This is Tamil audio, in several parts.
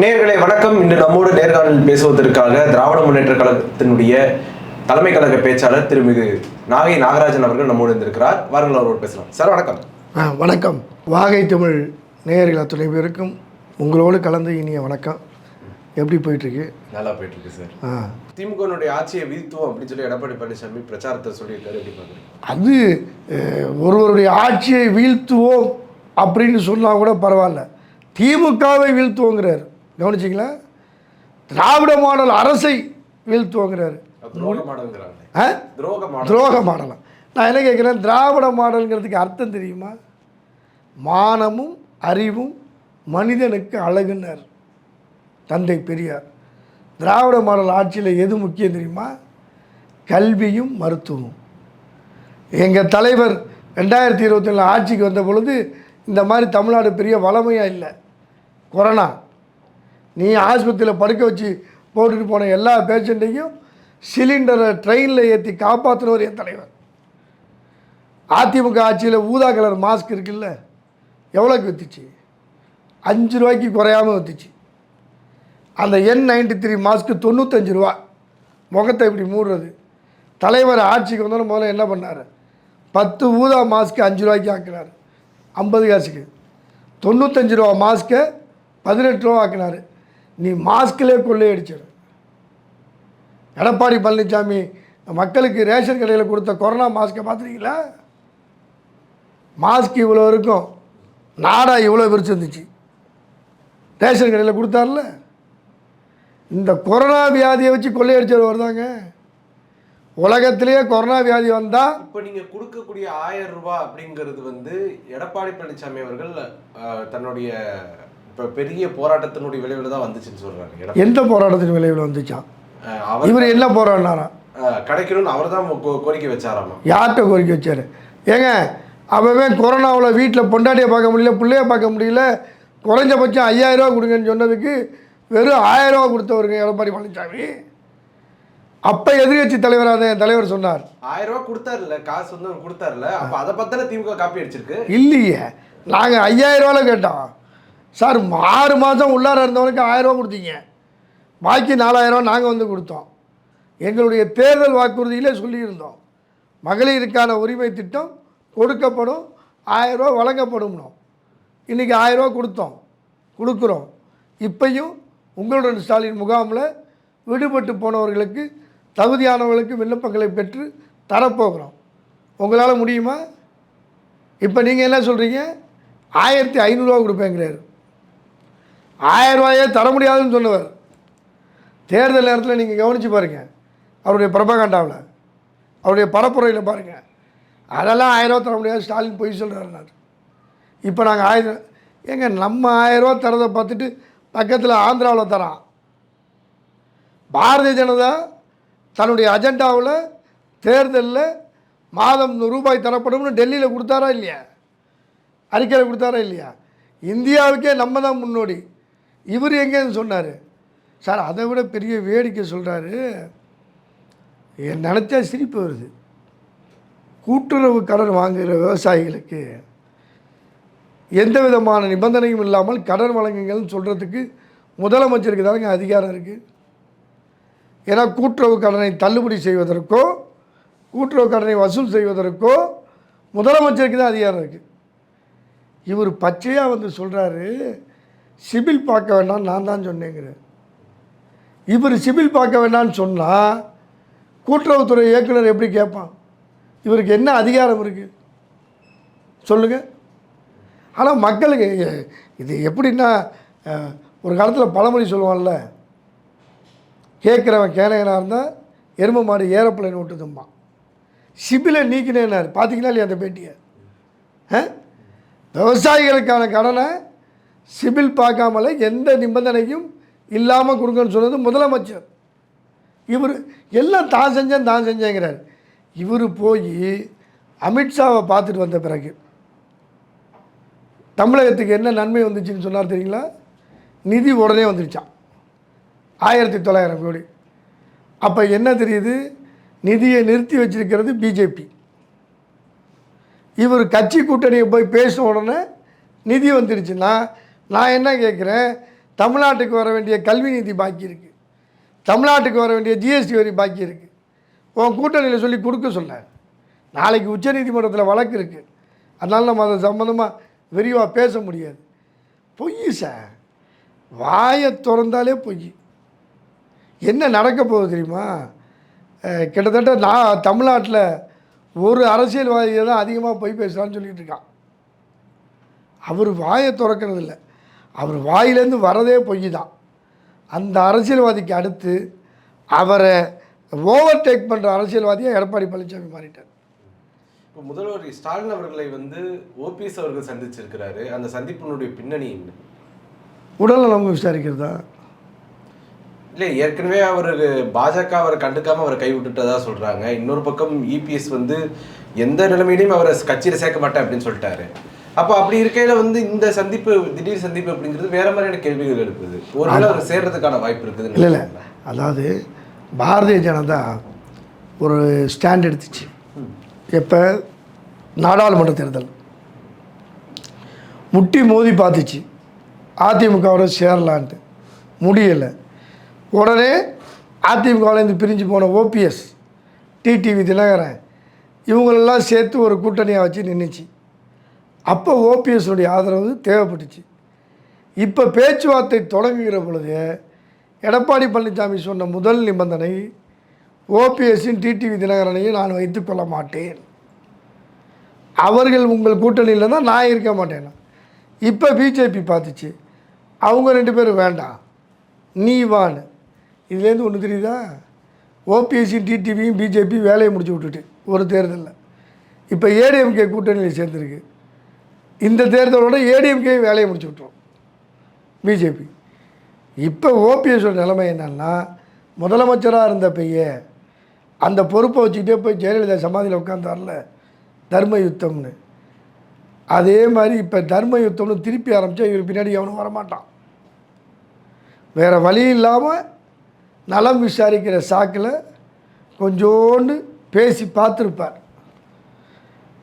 நேயர்களே வணக்கம். இன்று நம்மோடு நேர்காணலில் பேசுவதற்காக திராவிட முன்னேற்ற கழகத்தினுடைய தலைமை கழக பேச்சாளர் திருமிகு நாகை நாகராஜன் அவர்கள் நம்மோடு இருந்திருக்கிறார் வாருங்கள் அவரோடு பேசலாம். சார் வணக்கம். வணக்கம். வாகை தமிழ் நேயர்கள் அத்துணை பேருக்கும் உங்களோடு கலந்து இனிய வணக்கம். எப்படி போயிட்டுருக்கு? நல்லா போயிட்டு இருக்கு சார். ஆ. திமுகனுடைய ஆட்சியை வீழ்த்துவோம் அப்படின்னு சொல்லி எடப்பாடி பழனிசாமி பிரச்சாரத்தை சொல்லியிருக்காரு. எப்படி அது ஒருவருடைய ஆட்சியை வீழ்த்துவோம் அப்படின்னு சொன்னால் கூட பரவாயில்ல. திமுகவை வீழ்த்துவோங்கிறார். கவனிச்சிங்களா? திராவிட மாடல் அரசை வீழ்த்துவோங்கிறாரு துரோக மாடலாம் நான் என்ன கேட்குறேன்? திராவிட மாடல்ங்கிறதுக்கு அர்த்தம் தெரியுமா? மானமும் அறிவும் மனிதனுக்கு அழகுன்னார் தந்தை பெரியார். திராவிட மாடல் ஆட்சியில் எது முக்கியம் தெரியுமா? கல்வியும் மருத்துவமும். எங்கள் தலைவர் ரெண்டாயிரத்தி இருபத்தி ஆட்சிக்கு வந்த பொழுது இந்த மாதிரி தமிழ்நாடு பெரிய வளமையாக இல்லை. கொரோனா. நீ ஆஸ்பத்திரியில் படுக்க வச்சு போட்டுட்டு போன எல்லா பேஷண்ட்டையும் சிலிண்டரை ட்ரெயினில் ஏற்றி காப்பாற்றினவர் என் தலைவர். அதிமுக ஆட்சியில் ஊதா கலர் மாஸ்க் இருக்குல்ல எவ்வளோக்கு விற்றுச்சு அஞ்சு ரூபாய்க்கு குறையாமல் விற்றுச்சு அந்த என் நைன்டி த்ரீ மாஸ்க்கு தொண்ணூத்தஞ்சு ரூபா. முகத்தை இப்படி மூடுறது. தலைவர் ஆட்சிக்கு வந்தோன்னு முதல்ல என்ன பண்ணார்? பத்து ஊதா மாஸ்க்கு அஞ்சு ரூபாய்க்கு ஆக்கினார். ஐம்பது காசுக்கு. தொண்ணூத்தஞ்சு ரூபா மாஸ்க்கை பதினெட்டு ரூபா ஆக்கினார். நீ மாஸ்கிலே கொள்ளையடிச்சிடு எடப்பாடி பழனிசாமி மக்களுக்கு ரேஷன் கடையில் கொடுத்த கொரோனா மாஸ்க்கை பார்த்துருக்கீங்களா? மாஸ்க் இவ்வளோ இருக்கும். நாடா இவ்வளோ விரிச்சிருந்துச்சு ரேஷன் கடையில் கொடுத்தார்ல. இந்த கொரோனா வியாதியை வச்சு கொள்ளையடிச்சவர் வருதாங்க உலகத்திலேயே கொரோனா வியாதி வந்தால் இப்போ நீங்க கொடுக்கக்கூடிய ஆயிரம் ரூபாய் அப்படிங்கிறது வந்து எடப்பாடி பழனிசாமி அவர்கள் தன்னுடைய இப்ப பெரிய போராட்டத்தினுடைய விளைவுல தான் வந்துச்சுன்னு எடப்பாடி. எந்த போராட்டத்தின் விளைவில் வந்துச்சான் இவர் என்ன போராடினாராம் அஹ், கிடைக்கணும்னு அவர் தான் கோரிக்கை வச்சாராமா? யார்கிட்ட கோரிக்கை வச்சார்? ஏங்க அவன் கொரோனாவில் வீட்டில் பொண்டாட்டியை பார்க்க முடியல பிள்ளைய பார்க்க முடியல குறைஞ்சபட்சம் ஐயாயிரம் ரூபா கொடுங்கன்னு சொன்னதுக்கு வெறும் ஆயிரம் ரூபா கொடுத்தவருங்க எடப்பாடி பழனிசாமி அப்போ எதிர்கட்சி தலைவராக என் தலைவர் சொன்னார். ஆயிரம் ரூபாய் கொடுத்தாருல்ல காசு வந்து அவர் கொடுத்தாருல்ல அப்ப அதை பத்தான திமுக காப்பி அடிச்சிருக்கு. இல்லையே நாங்கள் ஐயாயிரம் ரூபாவில் கேட்டோம். சார் ஆறு மாதம் உள்ளார இருந்தவனுக்கு ஆயிரரூவா கொடுத்தீங்க. பாக்கி நாலாயிரம் நாங்கள் வந்து கொடுத்தோம். எங்களுடைய தேர்தல் வாக்குறுதியிலே சொல்லியிருந்தோம். மகளிருக்கான உரிமை திட்டம் கொடுக்கப்படும் ஆயிரரூவா வழங்கப்படும்னோம் இன்றைக்கி ஆயிரரூவா கொடுத்தோம். கொடுக்குறோம். இப்பையும் உங்களுடன் ஸ்டாலின் முகாமில் விடுபட்டு போனவர்களுக்கு தகுதியானவர்களுக்கு விண்ணப்பங்களை பெற்று தரப்போகிறோம். உங்களால் முடியுமா? இப்போ நீங்கள் என்ன சொல்கிறீங்க ஆயிரத்தி ஐநூறுரூவா கொடுப்பேங்கிறாரு. ஆயிரம் ரூபாயே தர முடியாதுன்னு சொன்னவர் தேர்தல் நேரத்தில் நீங்கள் கவனித்து பாருங்கள் அவருடைய பிரபகாண்டாவில் அவருடைய பரப்புரையில் பாருங்கள் அதெல்லாம் ஆயிரம் ரூபா தர முடியாது ஸ்டாலின் பொய் சொல்கிறாருனார் இப்போ நாங்கள் ஆயிரம் ஏங்க நம்ம ஆயிரம் ரூபா தரதை பார்த்துட்டு பக்கத்தில் ஆந்திராவில் தரான். பாரதிய ஜனதா தன்னுடைய அஜெண்டாவில் தேர்தலில் மாதம் ரூபாய் தரப்படும்னு டெல்லியில் கொடுத்தாரா இல்லையா? அறிக்கையில் கொடுத்தாரா இல்லையா? இந்தியாவுக்கே நம்ம தான் முன்னோடி. இவர் எங்கேன்னு சொன்னார். சார் அதை விட பெரிய வேடிக்கை சொல்கிறாரு என் நினச்சா சிரிப்பு வருது. கூட்டுறவு கடன் வாங்குகிற விவசாயிகளுக்கு எந்த விதமான நிபந்தனையும் இல்லாமல் கடன் வழங்குங்கள்னு சொல்கிறதுக்கு முதலமைச்சருக்கு தானங்க அதிகாரம் இருக்குது ஏன்னா கூட்டுறவு கடனை தள்ளுபடி செய்வதற்கோ கூட்டுறவு கடனை வசூல் செய்வதற்கோ முதலமைச்சருக்கு தான் அதிகாரம் இருக்குது இவர் பச்சையாக வந்து சொல்கிறாரு சிபில் பார்க்க வேண்டாம் நான் தான் சொன்னேங்கிறேன் இவர் சிபில் பார்க்க வேண்டாம்னு சொன்னால் கூட்டுறவுத்துறை இயக்குனர் எப்படி கேட்பான்? இவருக்கு என்ன அதிகாரம் இருக்குது சொல்லுங்கள் ஆனால் மக்களுக்கு இது எப்படின்னா ஒரு காலத்தில் பழமொழி சொல்லுவான்ல கேட்குறவன் கேனையனாக இருந்தால் எருமை மாடு ஏரோப்ளைன் ஓட்டுதும்மா சிபிலை நீக்கினேன்னார் பார்த்தீங்களா இல்லையா அந்த பேட்டியை? ஆ? விவசாயிகளுக்கான கடனை சிபில் பார்க்காமல எந்த நிபந்தனையும் இல்லாமல் கொடுங்கன்னு சொன்னது முதலமைச்சர். இவர் எல்லாம் தான் செஞ்சேன் தான் செஞ்சேங்கிறார். இவர் போய் அமித்ஷாவை பார்த்துட்டு வந்த பிறகு தமிழகத்துக்கு என்ன நன்மை வந்துச்சுன்னு சொன்னார் தெரியுங்களா? நிதி உடனே வந்துருச்சான் ஆயிரத்தி தொள்ளாயிரம் கோடி. அப்போ என்ன தெரியுது? நிதியை நிறுத்தி வச்சிருக்கிறது பிஜேபி. இவர் கட்சி கூட்டணியை போய் பேசின உடனே நிதி வந்துருச்சுன்னா நான் என்ன கேட்குறேன்? தமிழ்நாட்டுக்கு வர வேண்டிய கல்வி நிதி பாக்கி இருக்குது தமிழ்நாட்டுக்கு வர வேண்டிய ஜிஎஸ்டி வரி பாக்கி இருக்குது உன் கூட்டணியில் சொல்லி கொடுக்க சொல்ல நாளைக்கு உச்சநீதிமன்றத்தில் வழக்கு இருக்குது அதனால் நம்ம அதை சம்மந்தமாக விரிவாக பேச முடியாது. பொய் சார். வாயை திறந்தாலே பொய். என்ன நடக்க போகுது தெரியுமா? கிட்டத்தட்ட நான் தமிழ்நாட்டில் ஒரு அரசியல்வாதியை தான் அதிகமாக பொய் பேசுகிறான்னு சொல்லிகிட்டு இருக்கான். அவர் வாயை திறக்கிறது இல்லை அவர் வாயிலேருந்து வரதே பொய் தான் அந்த அரசியல்வாதிக்கு அடுத்து அவரை ஓவர்டேக் பண்ணுற அரசியல்வாதியாக எடப்பாடி பழனிசாமி மாறிட்டார். இப்போ முதல்வர் ஸ்டாலின் அவர்களை வந்து ஓபிஎஸ் அவர்கள் சந்திச்சிருக்கிறாரு. அந்த சந்திப்பினுடைய பின்னணி என்ன? உடல்நலம் விசாரிக்கிறதா? இல்லை ஏற்கனவே அவர் பாஜக அவரை கண்டுக்காம அவரை கைவிட்டுட்டதா சொல்றாங்க. இன்னொரு பக்கம் இபிஎஸ் வந்து எந்த நிலைமையிலையும் அவரை கட்சியில சேர்க்க மாட்டேன் அப்படின்னு சொல்லிட்டாரு. அப்போ அப்படி இருக்கையில வந்து இந்த சந்திப்பு திடீர் சந்திப்பு அப்படிங்கிறது வேற மாதிரியான கேள்விகள் எழுப்புது. ஒருவேளை அவர் சேர்றதுக்கான வாய்ப்பு இருக்குது இல்லை இல்லை. அதாவது பாரதிய ஜனதா ஒரு ஸ்டாண்ட் எடுத்துச்சு. எப்போ? நாடாளுமன்ற தேர்தல். முட்டி மோதி பார்த்துச்சு. அதிமுகவோட சேரலான்ட்டு. முடியலை. உடனே அதிமுகவிலேருந்து பிரிஞ்சு போன ஓபிஎஸ் டிடிவி தினகரன் இவங்களெல்லாம் சேர்த்து ஒரு கூட்டணியாக வச்சு நின்றுச்சு அப்போ ஓபிஎஸ்னுடைய ஆதரவு தேவைப்பட்டுச்சு. இப்போ பேச்சுவார்த்தை தொடங்குகிற பொழுது எடப்பாடி பழனிசாமி சொன்ன முதல் நிபந்தனை ஓபிஎஸ்ஸின் டிடிவி தினகரனையும் நான் வைத்துக்கொள்ள மாட்டேன். அவர்கள் உங்கள் கூட்டணியில் தான் நான் இருக்க மாட்டேன். இப்போ பிஜேபி பார்த்துச்சு. அவங்க ரெண்டு பேரும் வேண்டாம். நீ வான்னு. இதுலேருந்து ஒன்று தெரியுதா? ஓபிஎஸ்சியும் டிடிவியும் பிஜேபி வேலையை முடிச்சு விட்டுட்டு ஒரு தேர்தலில். இப்போ ஏடிஎம்கே கூட்டணியில் சேர்ந்துருக்கு. இந்த தேர்தலோட ஏடிஎம்கே வேலையை முடிச்சு விட்டுரும். பிஜேபி. இப்போ ஓபிஎஸோட நிலைமை என்னன்னா முதலமைச்சராக இருந்த பைய அந்த பொறுப்பை வச்சுக்கிட்டே போய் ஜெயலலிதா சமாதியில் உட்காந்தார்ல தர்ம யுத்தம்னு. அதே மாதிரி இப்போ தர்ம யுத்தம்னு திருப்பி ஆரம்பித்தா இவர் பின்னாடி எவனும் வரமாட்டான். வேறு வழி இல்லாமல் நலம் விசாரிக்கிற சாக்கில் கொஞ்சோண்டு பேசி பார்த்துருப்பார்.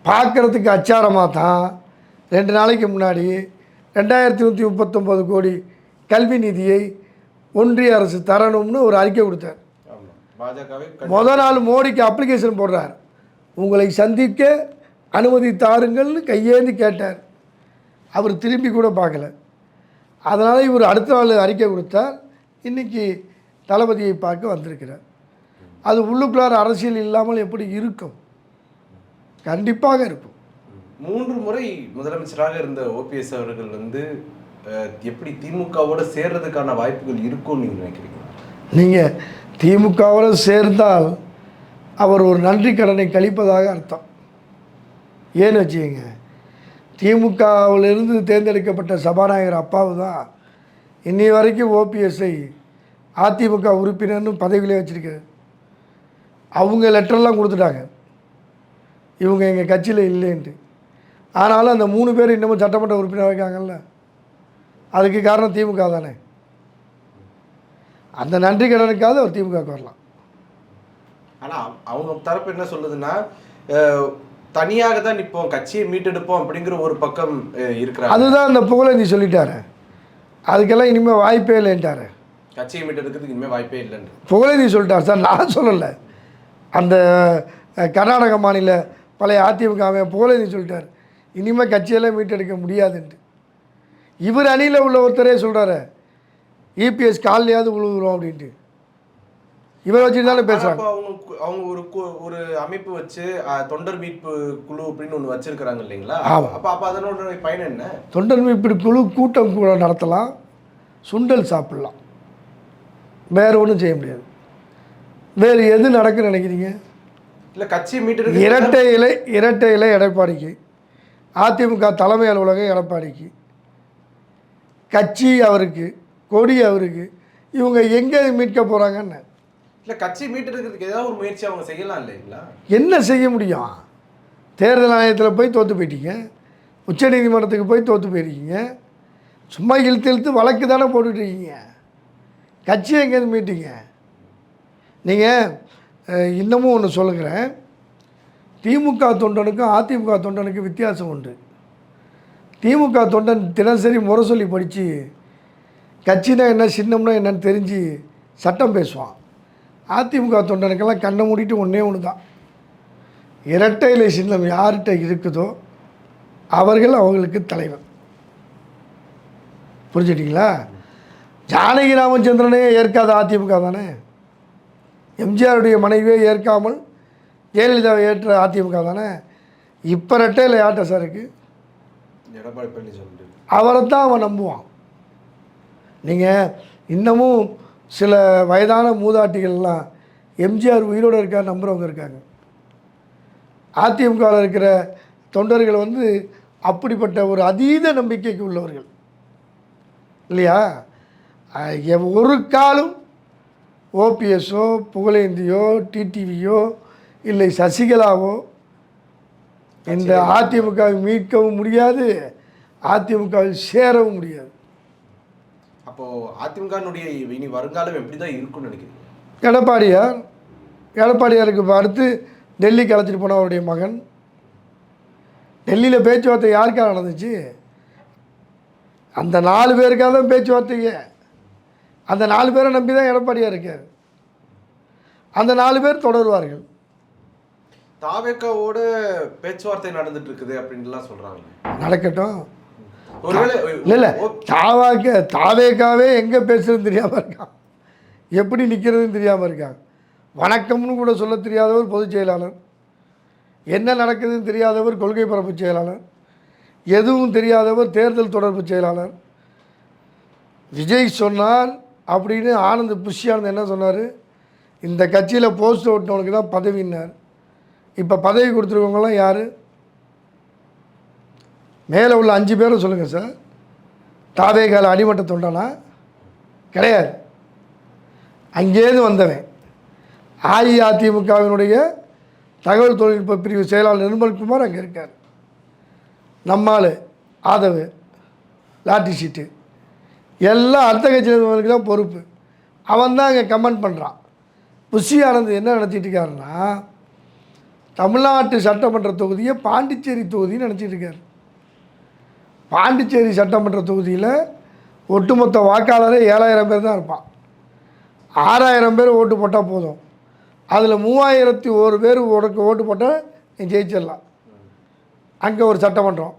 பார்க்குறதுக்கு அச்சாரமாக தான் ரெண்டு நாளைக்கு முன்னாடி ரெண்டாயிரத்தி நூற்றி முப்பத்தொம்போது கோடி கல்வி நிதியை ஒன்றிய அரசு தரணும்னு ஒரு அறிக்கை கொடுத்தார். முத நாள் மோடிக்கு அப்ளிகேஷன் போடுறார். உங்களை சந்திக்க அனுமதி தாருங்கள்னு கையேந்தி கேட்டார். அவர் திரும்பி கூட பார்க்கல. அதனால் இவர் அடுத்த நாள் அறிக்கை கொடுத்தார். இன்றைக்கி தளபதியை பார்க்க வந்திருக்கிறார். அது உள்ளுக்குள்ளார அரசியல் இல்லாமல் எப்படி இருக்கும்? கண்டிப்பாக இருக்கும். மூன்று முறை முதலமைச்சராக இருந்த ஓபிஎஸ் அவர்கள் வந்து எப்படி திமுகவோட சேர்றதுக்கான வாய்ப்புகள் இருக்கும்னு நீங்க நினைக்கிறீங்க? நீங்கள் திமுகவோடு சேர்ந்தால் அவர் ஒரு நன்றி கடனை கழிப்பதாக அர்த்தம். ஏன்னு வச்சுக்கோங்க திமுகவிலிருந்து தேர்ந்தெடுக்கப்பட்ட சபாநாயகர் அப்பாவு தான் இன்னி வரைக்கும் ஓபிஎஸ்ஐ அதிமுக உறுப்பினர்னு பதவியிலே வச்சுருக்காரு. அவங்க லெட்டர்லாம் கொடுத்துட்டாங்க. இவங்க எங்கள் கட்சியில் இல்லைன்ட்டு. ஆனாலும் அந்த மூணு பேர் இன்னமும் சட்டமன்ற உறுப்பினர் இருக்காங்கல்ல. அதுக்கு காரணம் திமுக தானே. அந்த நன்றி கடனுக்காவது அவர் திமுகவுக்கு வரலாம். ஆனா அவங்க தரப்பு என்ன சொல்லுதுன்னா தனியாக தான் நிற்போம் கட்சியை மீட்டெடுப்போம் அப்படிங்கிற ஒரு பக்கம் அஹ், இருக்கிறாங்க. அதுதான் அந்த புகழேந்தி சொல்லிட்டாரு. அதுக்கெல்லாம் இனிமேல் வாய்ப்பே இல்லைன்ட்டாரு. கட்சியை மீட்டெடுக்கிறதுக்கு இனிமே வாய்ப்பே இல்லைன்னு. புகழேந்தி சொல்லிட்டார். சார் நான் சொல்லலை. அந்த கர்நாடக மாநில பழைய அதிமுகவை புகழேந்தி சொல்லிட்டார். இனிமேல் கட்சியெல்லாம் மீட்டெடுக்க முடியாதுன்ட்டு. இவர் அணியில் உள்ள ஒருத்தரே சொல்கிறாரு இபிஎஸ் காலையாவது விழுகுறோம் அப்படின்ட்டு. இவரை வச்சுட்டு தானே அப்ப அவங்க அவங்க ஒரு ஒரு அமைப்பு வச்சு தொண்டர் மீட்பு குழு அப்படின்னு ஒண்ணு வச்சிருக்கிறாங்க இல்லைங்களா? ஆமா. அப்ப அப்ப அதனோட பயன் என்ன? தொண்டர் மீட்பு குழு கூட்டம் கூட நடத்தலாம் சுண்டல் சாப்பிடலாம். வேறு ஒன்றும் செய்ய முடியாது. வேறு எது நடக்குன்னு நினைக்கிறீங்க? இல்ல கட்சியை மீட்டெடுக்க இரட்டை இலை இரட்டை இலை எடப்பாடிக்கு. அதிமுக தலைமை அலுவலகம் எடப்பாடிக்கு. கட்சி அவருக்கு கொடி அவருக்கு. இவங்க எங்கே மீட்க போகிறாங்கன்னு இல்ல கட்சி மீட்டெடுக்கிறதுக்கு ஏதாவது ஒரு முயற்சி அவங்க செய்யலாம் இல்லைங்களா? என்ன செய்ய முடியும்? தேர்தல் ஆணையத்தில் போய் தோற்று போயிட்டீங்க. உச்சநீதிமன்றத்துக்கு போய் தோற்று போயிருக்கீங்க. சும்மா இழுத்து இழுத்து வழக்கு தானே போட்டுட்டு இருக்கீங்க. கட்சியை எங்கேருந்து மீட்டீங்க? நீங்கள் இன்னமும் ஒன்று சொல்லுகிறேன். திமுக தொண்டனுக்கும் அதிமுக தொண்டனுக்கும் வித்தியாசம் உண்டு. திமுக தொண்டன் தினசரி முறை சொல்லி படித்து கட்சினா என்ன சின்னம்னா என்னன்னு தெரிஞ்சு சட்டம் பேசுவான். அதிமுக தொண்டனுக்கெல்லாம் கண்ணை மூடிட்டு ஒன்றே ஒன்று தான் இரட்டை இலை சின்னம் யார்கிட்ட இருக்குதோ அவர்கள் அவங்களுக்கு தலைவர் புரிஞ்சுட்டிங்களா ஜானகி ராமச்சந்திரனே ஏற்காத அதிமுக தானே? எம்ஜிஆருடைய மனைவியே ஏற்காமல் ஜெயலலிதாவை ஏற்ற அதிமுக தானே? இப்போ ரெட்டையில் யார்கிட்ட சார் இருக்குது எடப்பாடி பழனிசாமி அவரை தான் அவன் நம்புவான். நீங்கள் இன்னமும் சில வயதான மூதாட்டிகள்லாம் எம்ஜிஆர் உயிரோடு இருக்கார் நம்புகிறவங்க இருக்காங்க. அதிமுகவில் இருக்கிற தொண்டர்கள் வந்து அப்படிப்பட்ட ஒரு அதீத நம்பிக்கைக்கு உள்ளவர்கள். இல்லையா? ஒரு காலம் ஓபிஎஸ்ஸோ புகழேந்தியோ டிடிவியோ இல்லை சசிகலாவோ இந்த அதிமுகவை மீட்கவும் முடியாது அதிமுகவில் சேரவும் முடியாது. அப்போ அதிமுகனுடைய இனி வருங்காலம் எப்படி தான் இருக்கும்னு நினைக்கிறீங்க? எடப்பாடியார் எடப்பாடியாருக்கு அடுத்து டெல்லிக்கு அழைச்சிட்டு போன அவருடைய மகன். டெல்லியில் பேச்சுவார்த்தை யாருக்காக நடந்துச்சு? அந்த நாலு பேருக்காக தான் பேச்சுவார்த்தைங்க அந்த நாலு பேரை நம்பி தான் எடப்பாடியார் இருக்கார். அந்த நாலு பேர் தொடருவார்கள். தாவேக்காவோட பேச்சுவார்த்தை நடந்துட்டு இருக்குது அப்படின்லாம் சொல்றாங்க நடக்கட்டும். ஒருவேளை இல்லை இல்லை. தாவாக்க தாவேக்காவே எங்கே பேசுறதுன்னு தெரியாமல் இருக்கான் எப்படி நிற்கிறதுன்னு தெரியாமல் இருக்கான் வணக்கம்னு கூட சொல்ல தெரியாதவர் பொதுச் செயலாளர். என்ன நடக்குதுன்னு தெரியாதவர் கொள்கை பரப்பு செயலாளர். எதுவும் தெரியாதவர் தேர்தல் தொடர்பு செயலாளர். விஜய் சொன்னார் அப்படின்னு ஆனந்த் புஷி ஆனந்த் என்ன சொன்னார்? இந்த கட்சியில் போஸ்ட் ஓட்டினவனுக்கு தான் பதவின்னார். இப்போ பதவி கொடுத்துருக்கவங்களாம் யார்? மேலே உள்ள அஞ்சு பேரும் சொல்லுங்கள் சார் தாவேகால அடிமட்ட தொண்டனா? கிடையாது. அங்கேருந்து வந்தவன். அஇஅதிமுகவினுடைய தகவல் தொழில்நுட்ப பிரிவு செயலாளர் நிர்மல்குமார் அங்கே இருக்கார். நம்மால் ஆதவு லாட்டி சீட்டு. எல்லாம் அடுத்த கட்சியினருக்கு தான் பொறுப்பு. அவன் தான் அங்கே கமெண்ட் பண்ணுறான் புஷி ஆனந்த் என்ன நடத்திட்டு இருக்காருன்னா தமிழ்நாட்டு சட்டமன்ற தொகுதியை பாண்டிச்சேரி தொகுதின்னு நினச்சிட்டு இருக்கார். பாண்டிச்சேரி சட்டமன்ற தொகுதியில் ஒட்டுமொத்த வாக்காளரே ஏழாயிரம் பேர் தான் இருப்பான். ஆறாயிரம் பேர் ஓட்டு போட்டால் போதும். அதில் மூவாயிரத்தி ஒரு பேர் உனக்கு ஓட்டு போட்டால் நீ ஜெயிச்சிடலாம். அங்கே ஒரு சட்டமன்றம்.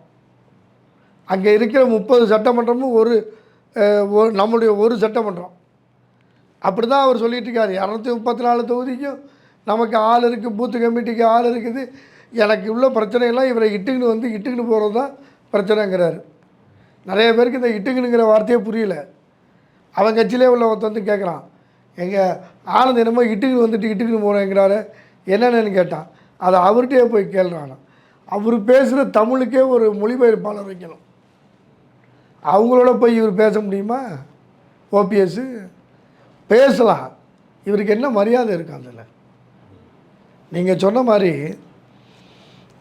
அங்கே இருக்கிற முப்பது சட்டமன்றமும் ஒரு ஒரு நம்முடைய ஒரு சட்டமன்றம். அப்படி தான் அவர் சொல்லிகிட்டு இருக்கார். இரநூத்தி முப்பத்தி நாலு தொகுதிக்கும் நமக்கு ஆள் இருக்குது பூத்து கமிட்டிக்கு ஆள் இருக்குது. எனக்கு உள்ள பிரச்சனையெல்லாம் இவரை இட்டுக்கின்னு வந்து இட்டுக்குன்னு போகிறது தான் பிரச்சனைங்கிறாரு. நிறைய பேருக்கு இந்த இட்டுக்குனுங்கிற வார்த்தையே புரியல. அவன் கட்சியிலே உள்ள ஒருத்த வந்து கேட்குறான் எங்கள் ஆனந்த் என்னமோ இட்டுக்கின்னு வந்துட்டு இட்டுக்குன்னு போகிறேங்கிறாரு என்னென்னு கேட்டான். அதை அவர்கிட்டயே போய் கேள்றான். அவர் பேசுகிற தமிழுக்கே ஒரு மொழிபெயர்ப்பாளர் வைக்கணும். அவங்களோட போய் இவர் பேச முடியுமா? ஓபிஎஸ்ஸு பேசலாம். இவருக்கு என்ன மரியாதை இருக்கு அதில்? நீங்கள் சொன்ன மாதிரி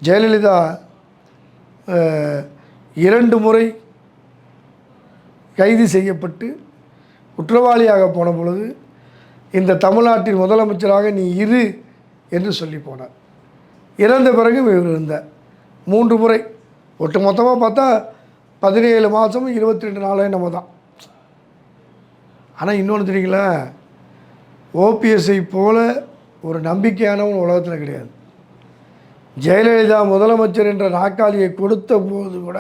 ஜெயலலிதா இரண்டு முறை கைது செய்யப்பட்டு குற்றவாளியாக போன பொழுது இந்த தமிழ்நாட்டின் முதலமைச்சராக நீ இரு என்று சொல்லி போனார். இறந்த பிறகு இவர் இருந்தார். மூன்று முறை. ஒட்டு மொத்தமாக பார்த்தா பதினேழு மாதமும் இருபத்தி ரெண்டு நாளே நம்ம தான். ஆனால் இன்னொன்று தெரியுங்களா? ஓபிஎஸ்ஐ போல ஒரு நம்பிக்கையானவன் உலகத்தில் கிடையாது. ஜெயலலிதா முதலமைச்சர் என்ற நாற்காலியை கொடுத்த போது கூட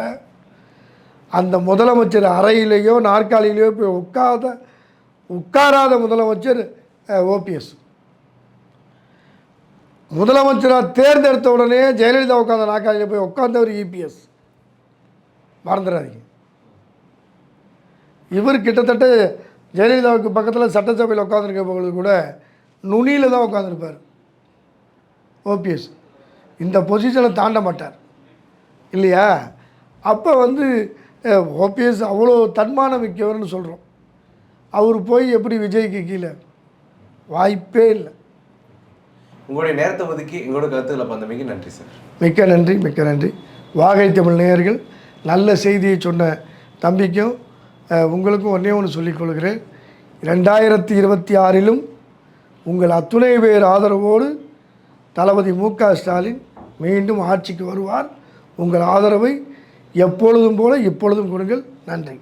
அந்த முதலமைச்சர் அறையிலேயோ நாற்காலியிலேயோ போய் உட்காத உட்காராத முதலமைச்சர் ஓபிஎஸ் முதலமைச்சராக தேர்ந்தெடுத்த உடனே ஜெயலலிதா உட்காந்த நாற்காலியில் போய் உட்காந்தவர் இபிஎஸ் மறந்துடாதீங்க. இவர் கிட்டத்தட்ட ஜெயலலிதாவுக்கு பக்கத்தில் சட்டசபையில் உட்காந்துருக்க பொழுது கூட நுனியில் தான் உட்காந்துருப்பார் ஓபிஎஸ் இந்த பொசிஷனை தாண்ட மாட்டார். இல்லையா? அப்போ வந்து ஓபிஎஸ் அவ்வளோ தன்மானம் மிக்கவர்னு சொல்கிறோம் அவர் போய் எப்படி விஜய்க்கு கீழே? வாய்ப்பே இல்லை. உங்களுடைய நேரத்தை ஒதுக்கி எங்களோட கருத்துக்களை பந்தமைக்கு நன்றி சார். மிக்க நன்றி மிக்க நன்றி. வாகை தமிழ் நேயர்கள் நல்ல செய்தியை சொன்ன தம்பிக்கும் உங்களுக்கும் ஒன்றே ஒன்று சொல்லிக் கொள்கிறேன். ரெண்டாயிரத்தி இருபத்தி ஆறிலும் உங்கள் அத்துணை பேர் ஆதரவோடு தளபதி மு க ஸ்டாலின் மீண்டும் ஆட்சிக்கு வருவார். உங்கள் ஆதரவை எப்பொழுதும் போல இப்பொழுதும் கொடுங்கள். நன்றி.